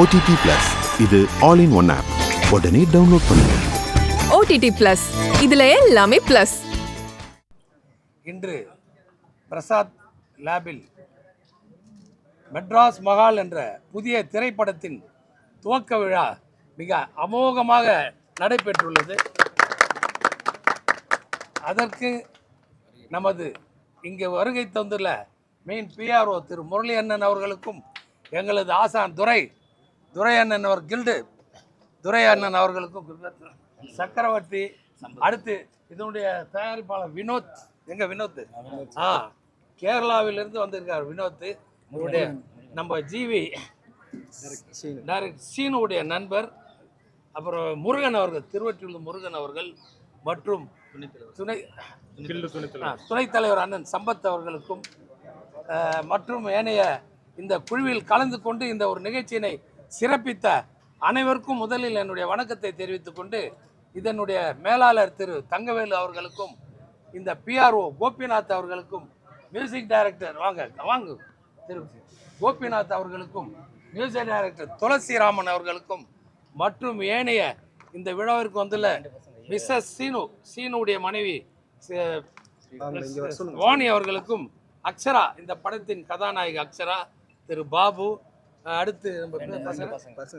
OTT plus இது all in one app உடனே download பண்ணுங்க. ஓடிடி பிளஸ் இதுல எல்லாமே பிளஸ் இன்று பிரசாத் லேபில் மெட்ராஸ் மகால் என்ற புதிய திரைப்படத்தின் துவக்க விழா மிக அமோகமாக நடைபெற்றுள்ளது. அதற்கு நமது இங்கே வருகை தந்துள்ள மெயின் பிஆர்ஓ திரு முரளி அண்ணன் அவர்களுக்கும் எங்களது ஆசான் துரை துரை அண்ணன் அவர் கில்டு. துரை அண்ணன் அவர்களுக்கும் சக்கரவர்த்தி அடுத்து இதனுடைய தயாரிப்பாளர் வினோத். எங்க வினோத்? ஆ கேரளாவிலிருந்து வந்திருக்கார் வினோத். இவருடைய நம்ம ஜிவி டைரக்ட் சீனுடைய நண்பர். அப்புறம் முருகன் அவர்கள் திருவற்றியூர் முருகன் அவர்கள் மற்றும் துணை துணைத் தலைவர் அண்ணன் சம்பத் அவர்களுக்கும் மற்றும் ஏனைய இந்த குழுவில் கலந்து கொண்டு இந்த ஒரு நிகழ்ச்சியினை சிறப்பித்த அனைவருக்கும் முதலில் என்னுடைய வணக்கத்தை தெரிவித்துக் கொண்டு இதனுடைய மேலாளர் திரு தங்கவேலு அவர்களுக்கும் இந்த பிஆர்ஓ கோபிநாத் அவர்களுக்கும் மியூசிக் டைரக்டர் வாங்க வாங்க திரு கோபிநாத் அவர்களுக்கும் மியூசிக் டைரக்டர் துளசிராமன் அவர்களுக்கும் மற்றும் ஏனைய இந்த விழாவிற்கு வந்துள்ள மிஸ்ஸஸ் சீனு சீனுடைய மனைவி வாணி அவர்களுக்கும் அக்ஷரா இந்த படத்தின் கதாநாயகி அக்ஷரா திரு பாபு அடுத்து நம்ம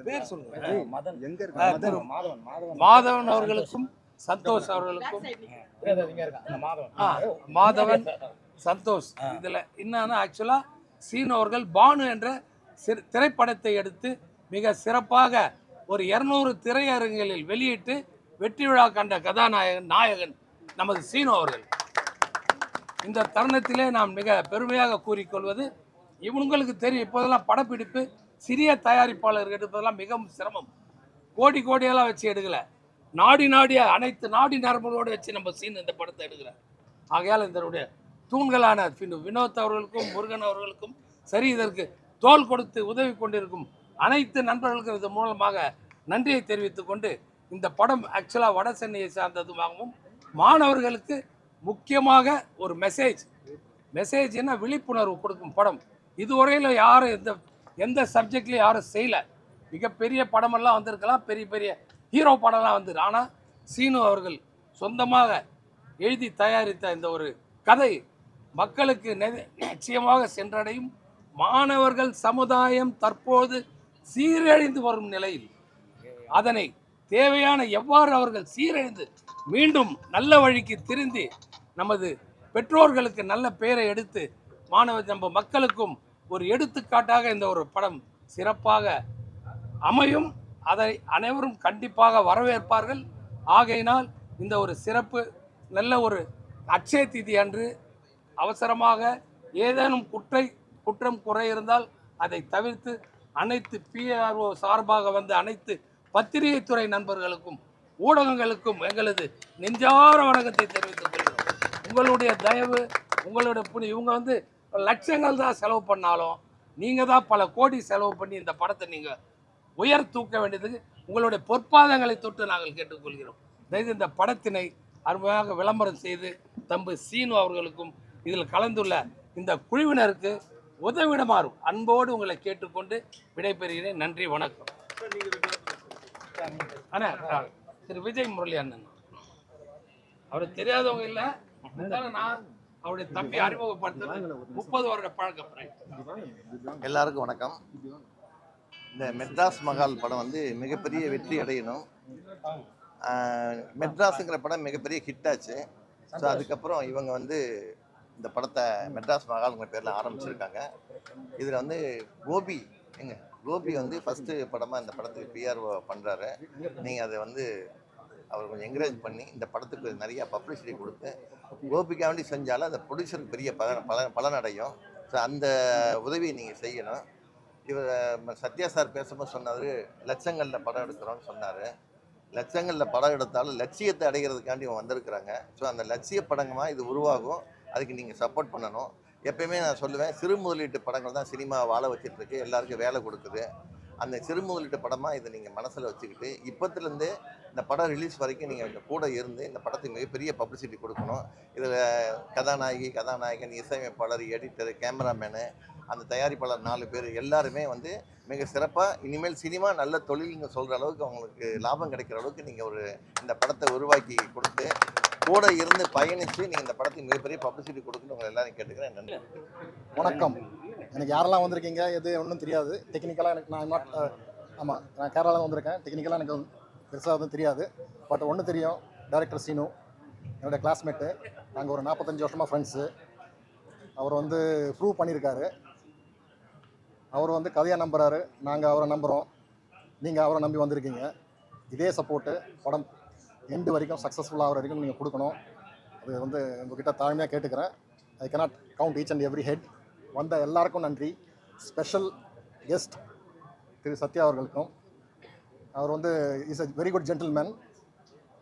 பேர் சொல்லுங்க. மாதவன் அவர்களுக்கும் சந்தோஷ். அவர்களுக்கும். ஆ, மாதவன். சந்தோஷ். இதுல என்னன்னா ஆக்சுவலா சீனு அவர்கள் பானு என்ற சிறு- திரைப்படத்தை எடுத்து மிக சிறப்பாக ஒரு இருநூறு திரையரங்குகளில் வெளியிட்டு வெற்றி விழா கண்ட கதாநாயகன் நாயகன் நமது சீனு அவர்கள். இந்த தருணத்திலே நான் மிக பெருமையாக கூறிக்கொள்வது இவங்களுக்கு தெரியும். இப்போதெல்லாம் படப்பிடிப்பு சிறிய தயாரிப்பாளர்கள் எடுப்பதெல்லாம் மிகவும் சிரமம். கோடி கோடியெல்லாம் வச்சு எடுக்கல. நாடி நாடிய அனைத்து நாடி நரம்புகளோடு வச்சு நம்ம சீன் இந்த படத்தை எடுக்கிறார். ஆகையால் இதனுடைய தூண்களான வினோத் அவர்களுக்கும் முருகன் அவர்களுக்கும் சரி இதற்கு தோல் கொடுத்து உதவி கொண்டிருக்கும் அனைத்து நண்பர்களுக்கும் இது மூலமாக நன்றியை தெரிவித்துக் கொண்டு இந்த படம் ஆக்சுவலாக வட சென்னையை சார்ந்ததுமாகவும் மாணவர்களுக்கு முக்கியமாக ஒரு மெசேஜ் மெசேஜ்னா விழிப்புணர்வு கொடுக்கும் படம். இதுவரையில் யாரும் எந்த எந்த சப்ஜெக்ட்லையும் யாரும் செய்யலை. மிகப்பெரிய படமெல்லாம் வந்திருக்கலாம். பெரிய பெரிய ஹீரோ படம்லாம் வந்து ஆனால் சீனு அவர்கள் சொந்தமாக எழுதி தயாரித்த இந்த ஒரு கதை மக்களுக்கு நெ- நிச்சயமாக சென்றடையும். மாணவர்கள் சமுதாயம் தற்போது சீரழிந்து வரும் நிலையில் அதனை தேவையான எவ்வாறு அவர்கள் சீரழிந்து மீண்டும் நல்ல வழிக்கு திருந்தி நமது பெற்றோர்களுக்கு நல்ல பெயரை எடுத்து மாணவ நம்ம மக்களுக்கும் ஒரு எடுத்துக்காட்டாக இந்த ஒரு படம் சிறப்பாக அமையும். அதை அனைவரும் கண்டிப்பாக வரவேற்பார்கள். ஆகையினால் இந்த ஒரு சிறப்பு நல்ல ஒரு அட்சய திதி அன்று அவசரமாக ஏதேனும் குற்றை குற்றம் குறை இருந்தால் அதை தவிர்த்து அனைத்து பிஆர்ஓ சார்பாக வந்த அனைத்து பத்திரிகைத்துறை நண்பர்களுக்கும் ஊடகங்களுக்கும் எங்களது நெஞ்சார வணக்கத்தை தெரிவித்துக் கொள்கிறோம். உங்களுடைய தயவு உங்களுடைய புனி இவங்க வந்து லட்சங்கள் தான் செலவு பண்ணாலும் நீங்கள் தான் பல கோடி செலவு பண்ணி இந்த படத்தை நீங்கள் உயர் தூக்க வேண்டியதுக்கு உங்களுடைய பொற்பாதங்களை தொட்டு நாங்கள் கேட்டுக்கொள்கிறோம். தயவு இந்த படத்தினை அருமையாக விளம்பரம் செய்து தம்பு சீனு அவர்களுக்கும் இதில் கலந்துள்ள இந்த குழுவினருக்கு உதவிடமாறும் அன்போடு உங்களை கேட்டுக்கொண்டு விடைபெறுகிறேன். நன்றி வணக்கம். அண்ணா திரு விஜய் முரளி அண்ணன் அவர் தெரியாதவங்க இல்லை. நான் அவருடைய தம்பி அறிமுகப்படுத்துறது முப்பது வருட பழக்கம் எல்லாருக்கும் வணக்கம். இந்த மெட்ராஸ் மகால் படம் வந்து மிகப்பெரிய வெற்றி அடையணும். மெட்ராஸுங்கிற படம் மிகப்பெரிய ஹிட் ஆச்சு. ஸோ அதுக்கப்புறம் இவங்க வந்து இந்த படத்தை மெட்ராஸ் மகால்ங்கிற பேரில் ஆரம்பிச்சிருக்காங்க. இதில் வந்து கோபி எங்க? கோபி வந்து ஃபஸ்ட்டு படமாக இந்த படத்துக்கு பிஆர்ஓ பண்ணுறாரு நீங்கள் அதை வந்து அவர் கொஞ்சம் என்கரேஜ் பண்ணி இந்த படத்துக்கு நிறைய பப்ளிசிட்டி கொடுத்து கோபிக்காண்டி செஞ்சாலும் அந்த ப்ரொடியூசருக்கு பெரிய பலன் பலன் பலனடையும் ஸோ அந்த உதவியை நீங்கள் செய்யணும். இவர் சத்யா சார் பேசும்போது சொன்னார் லட்சங்களில் படம் எடுக்கிறோம்னு சொன்னார். லட்சங்களில் படம் எடுத்தாலும் லட்சியத்தை அடைகிறதுக்காண்டி இவன் வந்திருக்கிறாங்க. ஸோ அந்த லட்சிய படங்கமாக இது உருவாகும். அதுக்கு நீங்கள் சப்போர்ட் பண்ணணும். எப்பயுமே நான் சொல்லுவேன் சிறு முதலீட்டு படங்கள் தான் சினிமா வாழ வச்சிட்ருக்கு எல்லாருக்கும் வேலை கொடுக்குது. அந்த சிறு முதலீட்டு படமாக இதை நீங்கள் மனசில் வச்சுக்கிட்டு இப்போத்துலேருந்தே இந்த படம் ரிலீஸ் வரைக்கும் நீங்கள் இந்த கூட இருந்து இந்த படத்துக்கு மிகப்பெரிய பப்ளிசிட்டி கொடுக்கணும். இதில் கதாநாயகி கதாநாயகன் இசையமைப்பாளர் எடிட்டர் கேமராமேனு அந்த தயாரிப்பாளர் நாலு பேர் எல்லாருமே வந்து மிக சிறப்பாக இனிமேல் சினிமா நல்ல தொழில்னு சொல்கிற அளவுக்கு அவங்களுக்கு லாபம் கிடைக்கிற அளவுக்கு நீங்கள் ஒரு இந்த படத்தை உருவாக்கி கொடுத்து கூட இருந்து பயணித்து நீங்கள் இந்த படத்துக்கு மிகப்பெரிய பப்ளிசிட்டி கொடுக்கணும் உங்களை எல்லாரும் கேட்டுக்கிறேன். நன்றி. வணக்கம். எனக்கு யாரெல்லாம் வந்திருக்கீங்க எது ஒன்றும் தெரியாது. டெக்னிக்கலாக எனக்கு நான் நாட் ஆமாம் நான் கேரளாவில் வந்திருக்கேன். டெக்னிக்கலாக எனக்கு பெருசாக எதுவும் தெரியாது. பட் ஒன்று தெரியும் டைரக்டர் சீனு என்னோட கிளாஸ்மேட்டு நாங்கள் ஒரு நாற்பத்தஞ்சு வருஷமாக ஃப்ரெண்ட்ஸு அவர் வந்து ப்ரூவ் பண்ணியிருக்காரு அவர் வந்து கதையை நம்புகிறாரு நாங்கள் அவரை நம்புகிறோம் நீங்கள் அவரை நம்பி வந்திருக்கீங்க. இதே சப்போர்ட்டு படம் எண்டு வரைக்கும் சக்ஸஸ்ஃபுல்லாக ஆகிற வரைக்கும் நீங்கள் கொடுக்கணும். அது வந்து உங்ககிட்ட தாழ்மையாக கேட்டுக்கிறேன். I cannot count each and every head வந்த எல்லாருக்கும் நன்றி. ஸ்பெஷல் கெஸ்ட் திரு சத்யா அவர்களுக்கும். அவர் வந்து is a very good gentleman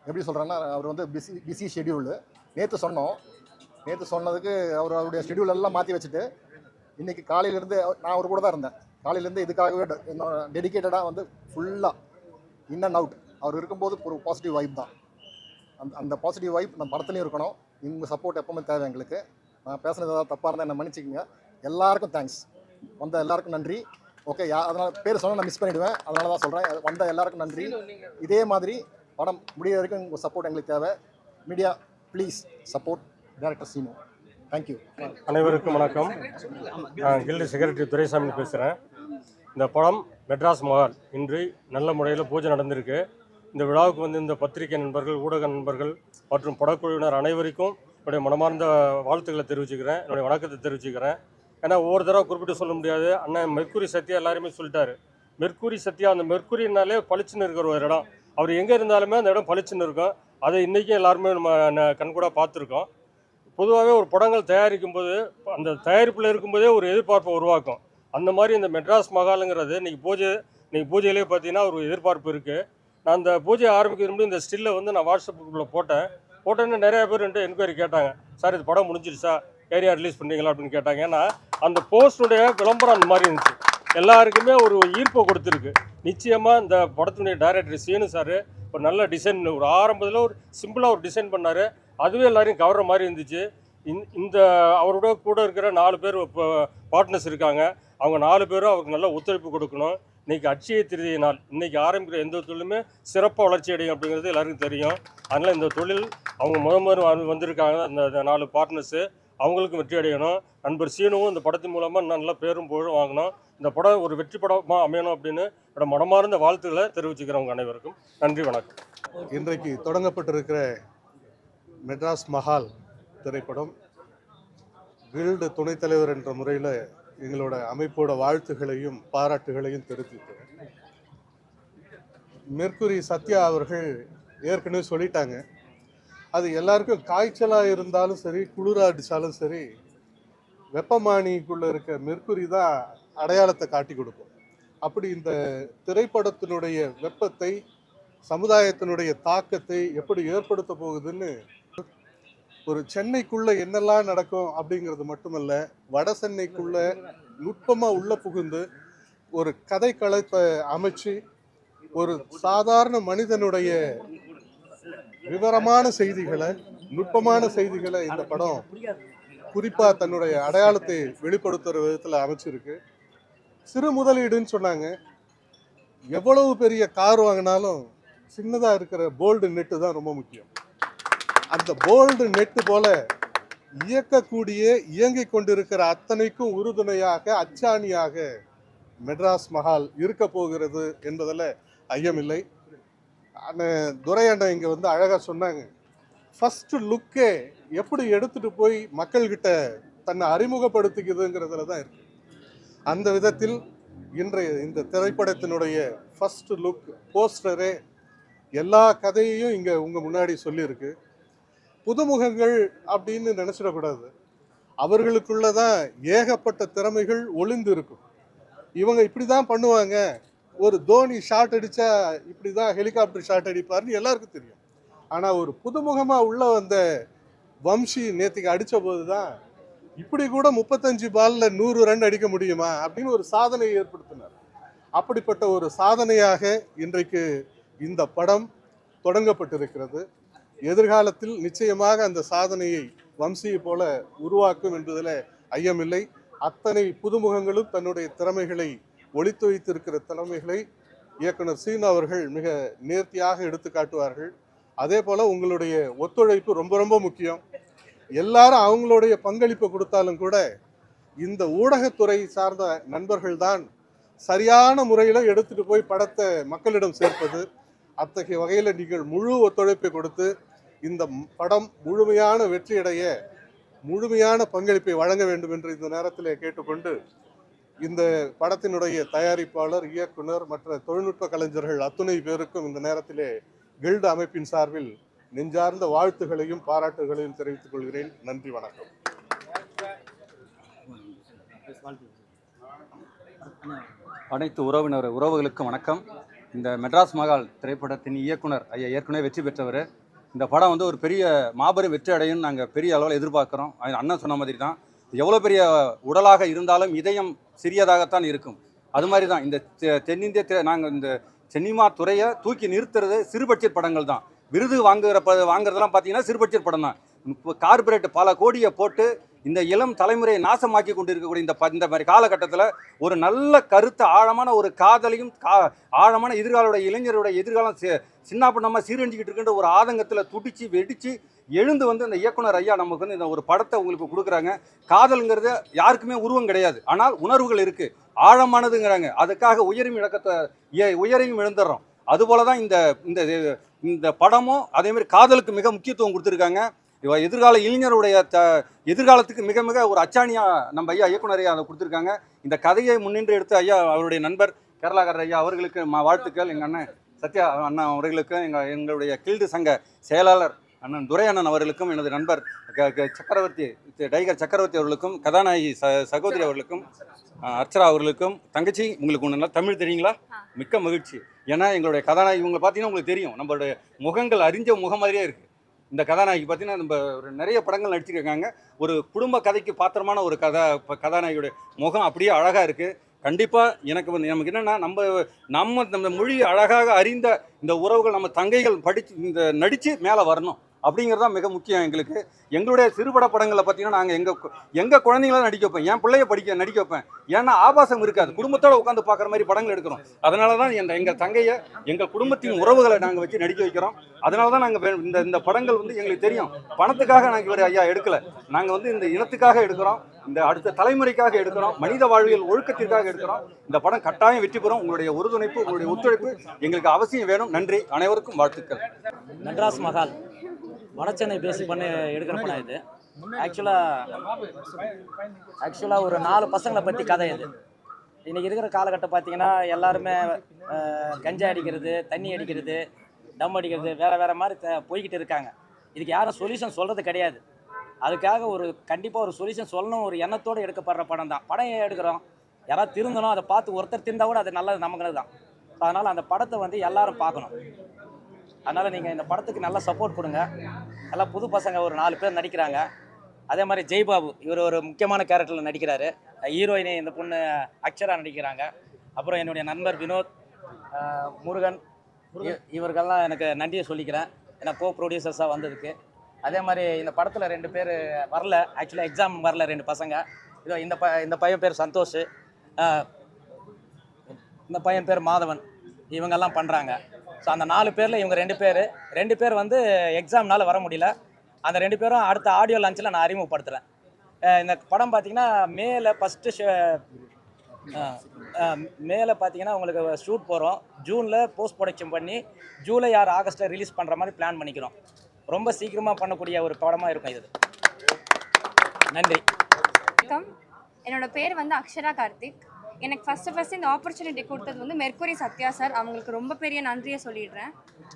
எப்படி சொல்கிறேன்னா அவர் வந்து பிஸி பிஸி ஷெடியூலு நேற்று சொன்னோம். நேற்று சொன்னதுக்கு அவர் அவருடைய ஷெடியூல் எல்லாம் மாற்றி வச்சுட்டு இன்றைக்கி காலையிலேருந்து நான் அவர் கூட தான் இருந்தேன். காலையிலேருந்து இதுக்காகவே டெடிக்கேட்டடாக வந்து ஃபுல்லாக இன் அண்ட் அவுட் அவர் இருக்கும்போது ஒரு பாசிட்டிவ் வைப் தான். அந்த அந்த பாசிட்டிவ் வைப் நம்ம படத்துலையும் இருக்கணும். உங்கள் சப்போர்ட் எப்பவுமே தேவை எங்களுக்கு. நான் பேசுனது ஏதாவது தப்பாக இருந்தால் என்ன மன்னிச்சிக்கங்க. எல்லாருக்கும் தேங்க்ஸ் வந்த எல்லாருக்கும் நன்றி. ஓகே யா அதனால் பேர் சொன்னால் நான் மிஸ் பண்ணிவிடுவேன் அதனால தான் சொல்கிறேன் வந்த எல்லாருக்கும் நன்றி. இதே மாதிரி படம் முடிய வரைக்கும் உங்கள் சப்போர்ட் எங்களுக்கு தேவை. Media please support director Seenu. Thank you அனைவருக்கும் வணக்கம். நான் கில்டு செக்ரட்டரி துரைசாமி பேசுகிறேன் இந்த படம் மெட்ராஸ் மஹால். இன்று நல்ல முறையில் பூஜை நடந்திருக்கு. இந்த விழாவுக்கு வந்து இந்த பத்திரிகை நண்பர்கள் ஊடக நண்பர்கள் மற்றும் படக்குழுவினர் அனைவருக்கும் என்னுடைய மனமார்ந்த வாழ்த்துக்களை தெரிவிச்சுக்கிறேன். என்னுடைய வணக்கத்தை தெரிவிச்சுக்கிறேன். ஏன்னா ஒவ்வொரு தடவை குறிப்பிட்டு சொல்ல முடியாது. அண்ணன் மெர்க்குரி சத்யா எல்லாருமே சொல்லிட்டாரு. மெர்க்குரி சத்யா அந்த மெர்க்குரினாலே பளிச்சுன்னு இருக்கிற ஒரு இடம். அவர் எங்கே இருந்தாலுமே அந்த இடம் பளிச்சுன்னு இருக்கும். அதை இன்றைக்கும் எல்லாருமே நம்ம கண்கூடாக பார்த்துருக்கோம். பொதுவாகவே ஒரு படங்கள் தயாரிக்கும் போது அந்த தயாரிப்பில் இருக்கும்போதே ஒரு எதிர்பார்ப்பை உருவாக்கும். அந்த மாதிரி இந்த மெட்ராஸ் மகாலுங்கிறது இன்னைக்கு பூஜை இன்றைக்கி பூஜையிலே பார்த்தீங்கன்னா ஒரு எதிர்பார்ப்பு இருக்குது நான் அந்த பூஜையை ஆரம்பிக்கிறது முடியும் இந்த ஸ்டில்லை வந்து நான் வாட்ஸ்அப் போட்டேன். போட்டோன்னே நிறையா பேர் என்கிட்ட என்கொயரி கேட்டாங்க. சார் இது படம் முடிஞ்சிருச்சா? ஏரியா ரிலீஸ் பண்ணுறீங்களா அப்படின்னு கேட்டாங்க. ஏன்னா அந்த போஸ்டுடைய விளம்பரம் அந்த மாதிரி இருந்துச்சு. எல்லாருக்குமே ஒரு ஈர்ப்பை கொடுத்துருக்கு. நிச்சயமாக இந்த படத்தினுடைய டைரக்டர் சீனு சார் ஒரு நல்ல டிசைன் ஒரு ஆரம்பத்தில் ஒரு சிம்பிளாக ஒரு டிசைன் பண்ணார். அதுவே எல்லாரையும் கவர்ற மாதிரி இருந்துச்சு. இந்த- இந்த அவரோட கூட இருக்கிற நாலு பேர் இப்போ பார்ட்னர்ஸ் இருக்காங்க. அவங்க நாலு பேரும் அவருக்கு நல்ல ஒத்துழைப்பு கொடுக்கணும். இன்னைக்கு அட்சய திருதிய நாள். இன்னைக்கு ஆரம்பிக்கிற எந்த தொழிலுமே சிறப்பாக வளர்ச்சி அடையும் அப்படிங்கிறது எல்லாருக்கும் தெரியும். அதனால் இந்த தொழில் அவங்க முத முதல் வந்திருக்காங்க. அந்த நாலு பார்ட்னர்ஸு அவங்களுக்கும் வெற்றி அடையணும். நண்பர் சீனுவும் இந்த படத்தின் மூலமாக நல்ல பேரும் புகழும் வாங்கணும். இந்த படம் ஒரு வெற்றி படமாக அமையணும் அப்படின்னு என்னோட மனமார்ந்த வாழ்த்துக்களை தெரிவிச்சுக்கிறவங்க அனைவருக்கும். நன்றி வணக்கம். இன்றைக்கு தொடங்கப்பட்டிருக்கிற மெட்ராஸ் மஹால் திரைப்படம் கில்டு துணைத் தலைவர் என்ற முறையில் எங்களோட அமைப்போட வாழ்த்துகளையும் பாராட்டுகளையும் தெரிவித்துக்கிறேன் மெர்குரி சத்யா அவர்கள் ஏற்கனவே சொல்லிட்டாங்க. அது எல்லாருக்கும் காய்ச்சலாக இருந்தாலும் சரி குளிரா அடித்தாலும் சரி வெப்பமானிக்குள்ளே இருக்க மெர்குரி தான் அடையாளத்தை காட்டி கொடுக்கும். அப்படி இந்த திரைப்படத்தினுடைய வெப்பத்தை சமுதாயத்தினுடைய தாக்கத்தை எப்படி ஏற்படுத்த போகுதுன்னு ஒரு சென்னைக்குள்ள என்னெல்லாம் நடக்கும் அப்படிங்கிறது மட்டுமல்ல வட சென்னைக்குள்ள நுட்பமாக உள்ள புகுந்து ஒரு கதை களத்தை அமைச்சு ஒரு சாதாரண மனிதனுடைய விவரமான செய்திகளை நுட்பமான செய்திகளை இந்த படம் குறிப்பாக தன்னுடைய அடையாளத்தை வெளிப்படுத்துகிற விதத்தில் அமைச்சிருக்கு. சிறு முதலீடுன்னு சொன்னாங்க. எவ்வளவு பெரிய கார் வாங்கினாலும் சின்னதாக இருக்கிற போல்டு நெட்டு தான் ரொம்ப முக்கியம். அந்த போல்டு நெட்டு போல இயக்கக்கூடிய இயங்கிக் கொண்டிருக்கிற அத்தனைக்கும் உறுதுணையாக அச்சாணியாக மெட்ராஸ் மஹால் இருக்க போகிறது என்பதில் ஐயமில்லை அண்ணன் துரையண்ணன் இங்கே வந்து அழகாக சொன்னாங்க. ஃபஸ்ட்டு லுக்கே எப்படி எடுத்துட்டு போய் மக்கள்கிட்ட தன்னை அறிமுகப்படுத்திக்குதுங்கிறதுல தான் இருக்கு. அந்த விதத்தில் இன்றைய இந்த திரைப்படத்தினுடைய ஃபஸ்ட்டு லுக் போஸ்டரே எல்லா கதையையும் இங்கே உங்கள் முன்னாடி சொல்லியிருக்கு. புதுமுகங்கள் அப்படின்னு நினச்சிடக்கூடாது. அவர்களுக்குள்ள தான் ஏகப்பட்ட திறமைகள் ஒளிந்து இருக்கும் இவங்க இப்படி தான் பண்ணுவாங்க. ஒரு தோனி ஷாட் அடித்தா இப்படி தான் ஹெலிகாப்டர் ஷாட் அடிப்பார்னு எல்லாருக்கும் தெரியும். ஆனால் ஒரு புதுமுகமாக உள்ள வந்த வம்சி நேற்றுக்கு அடித்த போது தான் இப்படி கூட முப்பத்தஞ்சு பாலில் நூறு ரன் அடிக்க முடியுமா அப்படின்னு ஒரு சாதனையை ஏற்படுத்தினார். அப்படிப்பட்ட ஒரு சாதனையாக இன்றைக்கு இந்த படம் தொடங்கப்பட்டிருக்கிறது. எதிர்காலத்தில் நிச்சயமாக அந்த சாதனையை வம்சியை போல உருவாக்கும் என்பதில் ஐயமில்லை. அத்தனை புதுமுகங்களும் தன்னுடைய திறமைகளை ஒளித்து வைத்திருக்கிற திறமைகளை இயக்குனர் சீன் அவர்கள் மிக நேர்த்தியாக எடுத்து காட்டுவார்கள். அதே போல் உங்களுடைய ஒத்துழைப்பு ரொம்ப ரொம்ப முக்கியம். எல்லாரும் அவங்களுடைய பங்களிப்பை கொடுத்தாலும் கூட இந்த ஊடகத்துறை சார்ந்த நண்பர்கள் தான் சரியான முறையில் எடுத்துகிட்டு போய் படத்தை மக்களிடம் சேர்ப்பது. அத்தகைய வகையில் நீங்கள் முழு ஒத்துழைப்பை கொடுத்து இந்த படம் முழுமையான வெற்றியடைய முழுமையான பங்களிப்பை வழங்க வேண்டும் என்று இந்த நேரத்தில் கேட்டுக்கொண்டு இந்த படத்தினுடைய தயாரிப்பாளர் இயக்குனர் மற்ற தொழில்நுட்ப கலைஞர்கள் அத்துணை பேருக்கும் இந்த நேரத்திலே கில்டு அமைப்பின் சார்பில் நெஞ்சார்ந்த வாழ்த்துகளையும் பாராட்டுகளையும் தெரிவித்துக் கொள்கிறேன். நன்றி வணக்கம். அனைத்து உறவினர் உறவுகளுக்கும் வணக்கம். இந்த மெட்ராஸ் மகால் திரைப்படத்தின் இயக்குனர் ஐயா ஏற்கனவே வெற்றி பெற்றவர் இந்த படம் வந்து ஒரு பெரிய மாபெரும் வெற்றி அடையும் நாங்கள் பெரிய அளவில் எதிர்பார்க்குறோம். அண்ணன் சொன்ன மாதிரி தான் எவ்வளோ பெரிய உடலாக இருந்தாலும் இதயம் சிறியதாகத்தான் இருக்கும். அது மாதிரி தான் இந்த தென்னிந்திய திரை நாங்கள் இந்த சினிமா துறையை தூக்கி நிறுத்துறது சிறு படங்கள் தான். விருது வாங்குகிற ப வாங்குறதெல்லாம் பார்த்தீங்கன்னா சிறு படம் தான். இப்போ கார்பரேட் பல கோடியை போட்டு இந்த இளம் தலைமுறையை நாசமாக்கி கொண்டு இருக்கக்கூடிய இந்த ப- இந்த மாதிரி காலகட்டத்தில் ஒரு நல்ல கருத்து ஆழமான ஒரு காதலையும் கா ஆழமான எதிர்காலோட இளைஞருடைய எதிர்காலம் சி- சின்ன பண்ணாமல் சீரழிஞ்சிக்கிட்டு இருக்கின்ற ஒரு ஆதங்கத்தில் துடிச்சு வெடித்து எழுந்து வந்து இந்த இயக்குனர் ஐயா நமக்கு வந்து இந்த ஒரு படத்தை உங்களுக்கு கொடுக்குறாங்க. காதலுங்கிறது யாருக்குமே உருவம் கிடையாது. ஆனால் உணர்வுகள் இருக்குது ஆழமானதுங்கிறாங்க. அதுக்காக உயரும் இழக்கத்தை உயரையும் எழுந்துடுறோம் அதுபோல தான் இந்த இந்த இந்த படமும் அதேமாதிரி காதலுக்கு மிக முக்கியத்துவம் கொடுத்துருக்காங்க. இவ எதிர்கால இளைஞருடைய த எதிர்காலத்துக்கு மிக மிக ஒரு அச்சாணியா நம்ம ஐயா இயக்குனர் ஐயா அதை கொடுத்துருக்காங்க. இந்த கதையை முன்னின்று எடுத்து ஐயா அவருடைய நண்பர் கேரளாக்காரர் ஐயா அவர்களுக்கு ம- வாழ்த்துக்கள். எங்கள் அண்ணன் சத்யா அண்ணா அவர்களுக்கும் எங்கள் எங்களுடைய கில்டு சங்க செயலாளர் அண்ணன் துரை அண்ணன் அவர்களுக்கும் எனது நண்பர் சக்கரவர்த்தி டைகர் சக்கரவர்த்தி அவர்களுக்கும் கதாநாயகி ச சகோதரி அவர்களுக்கும் அஹ், அர்ச்சனா அவர்களுக்கும் தங்கச்சி உங்களுக்கு ஒன்று தமிழ் தெரியுங்களா? மிக்க மகிழ்ச்சி. ஏன்னா எங்களுடைய கதாநாயகி இவங்க பார்த்தீங்கன்னா உங்களுக்கு தெரியும். நம்மளுடைய முகங்கள் அறிஞ்ச முகம் மாதிரியே இருக்குது இந்த கதாநாயகி பார்த்தீங்கன்னா நம்ம ஒரு நிறைய படங்கள் நடிச்சிருக்காங்க. ஒரு குடும்ப கதைக்கு பாத்திரமான ஒரு கதா இப்போ கதாநாயகியோட முகம் அப்படியே அழகாக இருக்குது கண்டிப்பாக எனக்கு வந்து நமக்கு என்னென்னா நம்ம நம்ம நம்ம மொழி அழகாக அறிந்த இந்த உறவுகள் நம்ம தங்கைகள் படித்து இந்த நடித்து மேலே வரணும். அப்படிங்கிறது தான் மிக முக்கியம் எங்களுக்கு. எங்களுடைய சிறுபட படங்களை பார்த்தீங்கன்னா நாங்கள் எங்கள் எங்கள் குழந்தைங்கள நடிக்க வைப்பேன் என் பிள்ளைய படிக்க நடிக்க வைப்பேன். ஏன்னா ஆபாசம் இருக்காது. குடும்பத்தோடு உட்காந்து பார்க்குற மாதிரி படங்கள் எடுக்கிறோம். அதனால தான் எங்கள் எங்கள் தங்கையை எங்கள் குடும்பத்தின் உறவுகளை நாங்கள் வச்சு நடிக்க வைக்கிறோம். அதனால தான் நாங்கள் இந்த இந்த படங்கள் வந்து எங்களுக்கு தெரியும். பணத்துக்காக நாங்கள் இவர் ஐயா எடுக்கலை. நாங்கள் வந்து இந்த இனத்துக்காக எடுக்கிறோம். இந்த அடுத்த தலைமுறைக்காக எடுக்கிறோம். மனித வாழ்வியல் ஒழுக்கத்திற்காக எடுக்கிறோம். இந்த படம் கட்டாயம் வெற்றி பெறும். உங்களுடைய உறுதுணைப்பு உங்களுடைய ஒத்துழைப்பு எங்களுக்கு அவசியம் வேணும். நன்றி. அனைவருக்கும் வாழ்த்துக்கள். நட்ராஸ் மகால் வடச்சென்னை பேஸ் பண்ணி எடுக்கிற படம் இது. ஆக்சுவலாக ஆக்சுவலாக ஒரு நாலு பசங்களை பற்றி கதை இது. இன்றைக்கி இருக்கிற காலகட்டம் பார்த்தீங்கன்னா எல்லாருமே கஞ்சா அடிக்கிறது தண்ணி அடிக்கிறது டம் அடிக்கிறது வேறு வேறு மாதிரி த- போய்கிட்டு இருக்காங்க. இதுக்கு யாரும் சொல்யூஷன் சொல்கிறது கிடையாது. அதுக்காக ஒரு கண்டிப்பாக ஒரு சொல்யூஷன் சொல்லணும் ஒரு எண்ணத்தோடு எடுக்கப்படுற படம் தான். படம் எடுக்கிறோம்? யாராவது திருந்தணும் அதை பார்த்து ஒருத்தர் திருந்தா கூட அது நல்லது நமக்கு தான் அதனால் அந்த படத்தை வந்து எல்லாரும் பார்க்கணும். அதனால் நீங்கள் இந்த படத்துக்கு நல்லா சப்போர்ட் கொடுங்க. நல்லா புது பசங்க ஒரு நாலு பேர் நடிக்கிறாங்க. அதே மாதிரி ஜெய்பாபு இவர் ஒரு முக்கியமான கேரக்டரில் நடிக்கிறாரு. ஹீரோயினை இந்த பொண்ணு அக்ஷரா நடிக்கிறாங்க. அப்புறம் என்னுடைய நண்பர் வினோத் முருகன் இவர்கள்லாம் எனக்கு நன்றியை சொல்லிக்கிறேன். ஏன்னா கோ ப்ரொடியூசர்ஸாக வந்ததுக்கு. அதே மாதிரி இந்த படத்தில் ரெண்டு பேர் வரல. ஆக்சுவலாக எக்ஸாம் வரல ரெண்டு பசங்க. இதோ இந்த ப இந்த பையன் பேர் சந்தோஷ் இந்த பையன் பேர் மாதவன். இவங்கெல்லாம் பண்ணுறாங்க ஸோ அந்த நாலு பேரில் இவங்க ரெண்டு பேர் ரெண்டு பேர் வந்து எக்ஸாம்னால வர முடியல. அந்த ரெண்டு பேரும் அடுத்த ஆடியோ லான்ச்சில் நான் அறிமுகப்படுத்துகிறேன் இந்த படம் பார்த்தீங்கன்னா மேலே ஃபஸ்ட்டு மேலே பார்த்தீங்கன்னா உங்களுக்கு ஷூட் போகிறோம் ஜூனில் போஸ்ட் ப்ரொடக்ஷன் பண்ணி ஜூலை ஆறு ஆகஸ்ட்டில் ரிலீஸ் பண்ணுற மாதிரி பிளான் பண்ணிக்கிறோம். ரொம்ப சீக்கிரமாக பண்ணக்கூடிய ஒரு படமாக இருக்கும் இது. நன்றி. வணக்கம். என்னோட பேர் வந்து அக்ஷரா கார்த்திக். எனக்கு ஃபஸ்ட்டு ஃபஸ்ட்டு இந்த ஆப்பர்ச்சுனிட்டி கொடுத்தது வந்து மெர்குரி சத்யா சார் அவங்களுக்கு ரொம்ப பெரிய நன்றியை சொல்லிடுறேன்.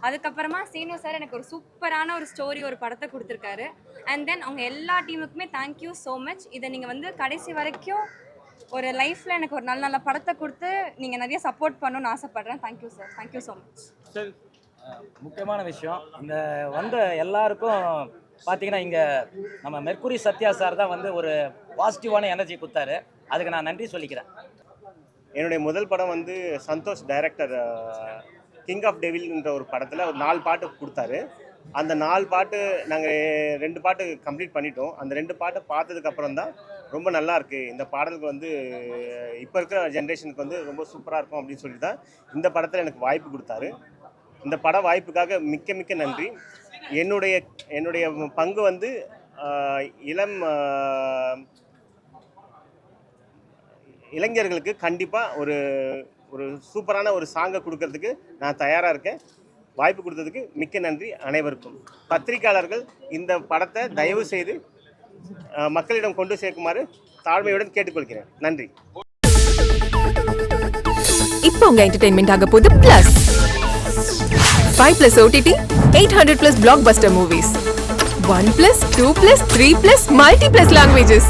அதுக்கப்புறமா சீனு சார் எனக்கு ஒரு சூப்பரான ஒரு ஸ்டோரி ஒரு படத்தை கொடுத்துருக்காரு. அண்ட் தென் அவங்க எல்லா டீமுக்குமே தேங்க்யூ ஸோ மச் இதை நீங்கள் வந்து கடைசி வரைக்கும் ஒரு லைஃப்பில் எனக்கு ஒரு நல்ல நல்ல படத்தை கொடுத்து நீங்கள் நிறைய சப்போர்ட் பண்ணணும்னு ஆசைப்பட்றேன். Thank you sir thank you so much முக்கியமான விஷயம். இந்த வந்த எல்லாருக்கும் பார்த்தீங்கன்னா இங்கே நம்ம மெர்குரி சத்யா சார் தான் வந்து ஒரு பாசிட்டிவான எனர்ஜி கொடுத்தாரு. அதுக்கு நான் நன்றி சொல்லிக்கிறேன். என்னுடைய முதல் படம் வந்து சந்தோஷ் டைரக்டர் கிங் ஆஃப் டெவில்ன்ற ஒரு படத்தில் ஒரு நாலு பாட்டு கொடுத்தாரு. அந்த நாலு பாட்டு நாங்கள் ரெண்டு பாட்டு கம்ப்ளீட் பண்ணிட்டோம். அந்த ரெண்டு பாட்டை பார்த்ததுக்கப்புறம் தான் ரொம்ப நல்லா இருக்கு. இந்த பாடலுக்கு வந்து இப்போ இருக்கிற ஜென்ரேஷனுக்கு வந்து ரொம்ப சூப்பராக இருக்கும் அப்படின்னு சொல்லி தான் இந்த படத்தில் எனக்கு வாய்ப்பு கொடுத்தாரு. இந்த பட வாய்ப்புக்காக மிக்க மிக்க நன்றி. என்னுடைய என்னுடைய பங்கு வந்து இளம் இளைஞர்களுக்கு கண்டிப்பாக ஒரு ஒரு சூப்பரான ஒரு சாங்கை கொடுக்கறதுக்கு நான் தயாராக இருக்கேன். வாய்ப்பு கொடுத்ததுக்கு மிக்க நன்றி அனைவருக்கும். பத்திரிக்கையாளர்கள் இந்த படத்தை தயவு செய்து மக்களிடம் கொண்டு சேர்க்குமாறு தாழ்மையுடன் கேட்டுக்கொள்கிறேன். நன்றி. இப்போ உங்க என்டர்டைன்மெண்ட் ஆக போகுது plus five plus OTT eight hundred plus blockbuster movies one plus two plus three plus multi plus languages